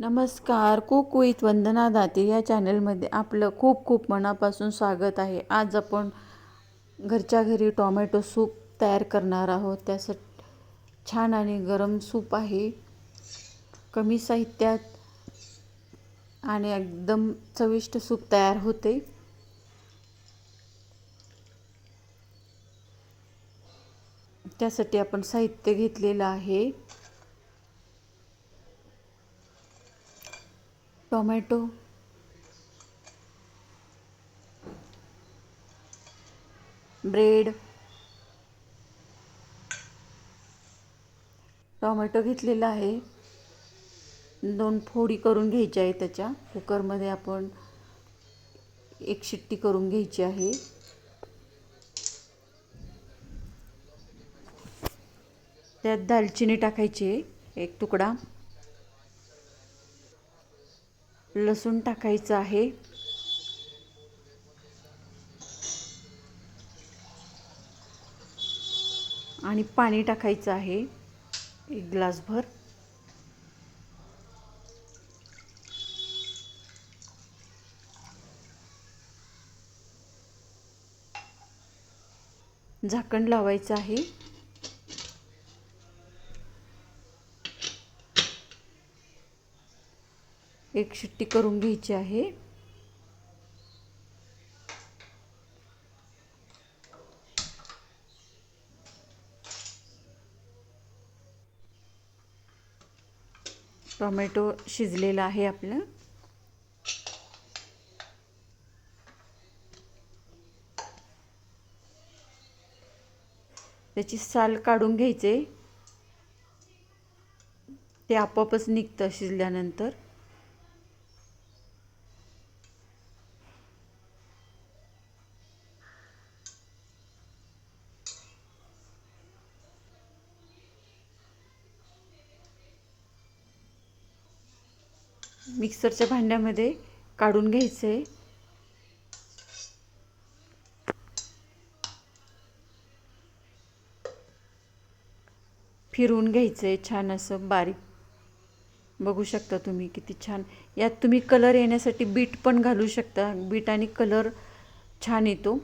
नमस्कार cook with वंदना दाते या चॅनलमध्ये आपलं खूप खूप मनापासून स्वागत आहे. आज आपण घरच्या घरी टॉमॅटो सूप तयार करणार आहोत. त्यासाठी छान आणि गरम सूप आहे. कमी साहित्यात आणि एकदम चविष्ट सूप तयार होते. त्यासाठी आपण साहित्य घेतलेलं आहे. टोमॅटो. ब्रेड. टोमॅटो घेतलेला आहे. दोन फोडी करून घ्यायच्या आहे त्याच्या. कुकरमध्ये आपण एक शिट्टी करून घ्यायची आहे. त्यात दालचिनी टाकायची आहे. एक तुकडा. लसूण टाकायचं आहे. आणि पाणी टाकायचं आहे एक ग्लासभर. झाकण लावायचं आहे. एक शिट्टी करून घ्यायची आहे. टोमॅटो शिजलेला आहे आपलं. त्याची साल काढून घ्यायचे. ते आपोआपच निघतं शिजल्यानंतर. मिक्सरच्या भांड्यामध्ये काढून घ्यायचं. आहे फिरवून घ्यायचं आहे छान असं बारीक. बघू शकता तुम्ही किती छान. यात तुम्ही कलर येण्यासाठी बीट पण घालू शकता. बीट आणि कलर छान येतो.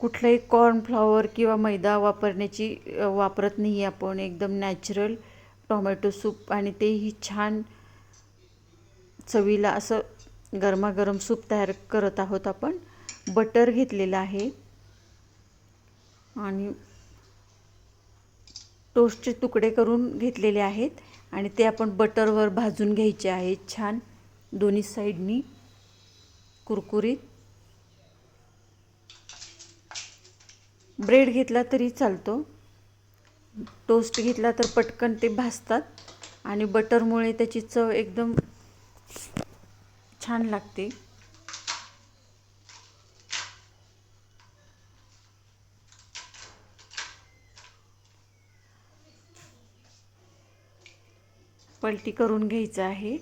कुठलाही कॉर्नफ्लॉवर किंवा मैदा वापरण्याची वापरत नाही आपण. एकदम नॅचरल टोमॅटो सूप आणि तेही छान चवीला असं गरमागरम सूप तयार करत आहोत आपण. बटर घेतलेलं आहे. आणि टोस्टचे तुकडे करून घेतलेले आहेत. आणि ते आपण बटरवर भाजून घ्यायचे आहेत छान दोन्ही साईडनी. कुरकुरीत. ब्रेड घेतला तरी चालतो. टोस्ट घेतला तर पटकन ते भाजतात. आणि बटरमुळे त्याची चव एकदम छान लागते. पलटी करून घ्यायचं आहे.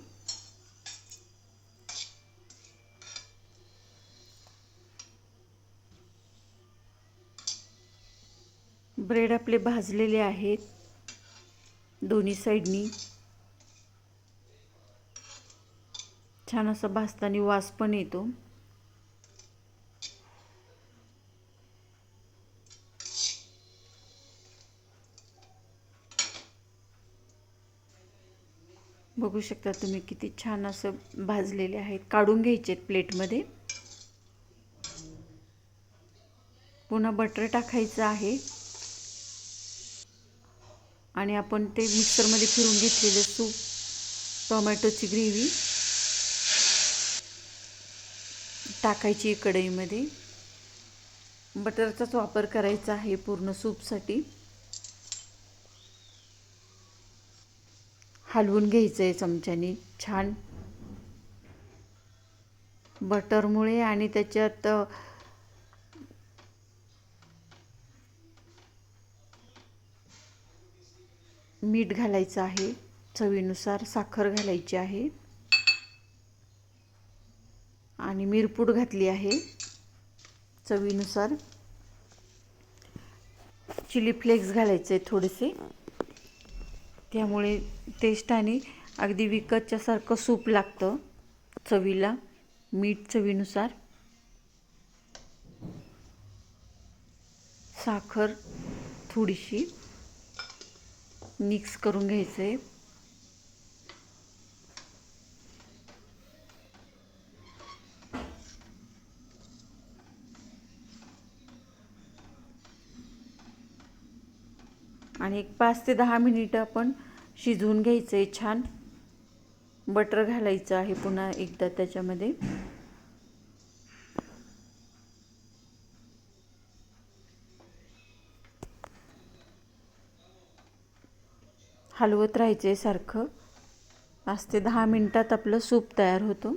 ब्रेड आपले भाजलेले आहेत. दोन्ही साईडनी. छान असा भाजताना वास पण येतो. बघू शकता तुम्ही किती छान असं भाजलेले आहेत. काढून घ्यायचे प्लेटमध्ये. पुन्हा बटर टाकायचं आहे. आणि आपण ते मिक्सरमध्ये फिरून घेतलेले सूप टोमॅटोची ग्रेव्ही टाकायची कढईमध्ये. बटरचाच वापर करायचा आहे पूर्ण सूपसाठी. हलवून घ्यायचं आहे चमच्याने छान. बटरमुळे आणि त्याच्यात मीठ घालायचं आहे चवीनुसार साखर घालायची आहे. आणि मिरपूड घातली आहे चवीनुसार. चिली फ्लेक्स घालायचे थोडेसे. त्यामुळे टेस्ट आणि अगदी विकतच्यासारखं सूप लागतं चवीला मीठ चवीनुसार. साखर थोडीशी. मिक्स करून घ्यायचं आहे आणि एक पाच ते दहा मिनिटं आपण शिजवून घ्यायचं आहे छान. बटर घालायचं आहे पुन्हा एकदा त्याच्यामध्ये. हलवत राहायचे सारखं. पाच ते दहा मिनटात आपलं सूप तयार होतं.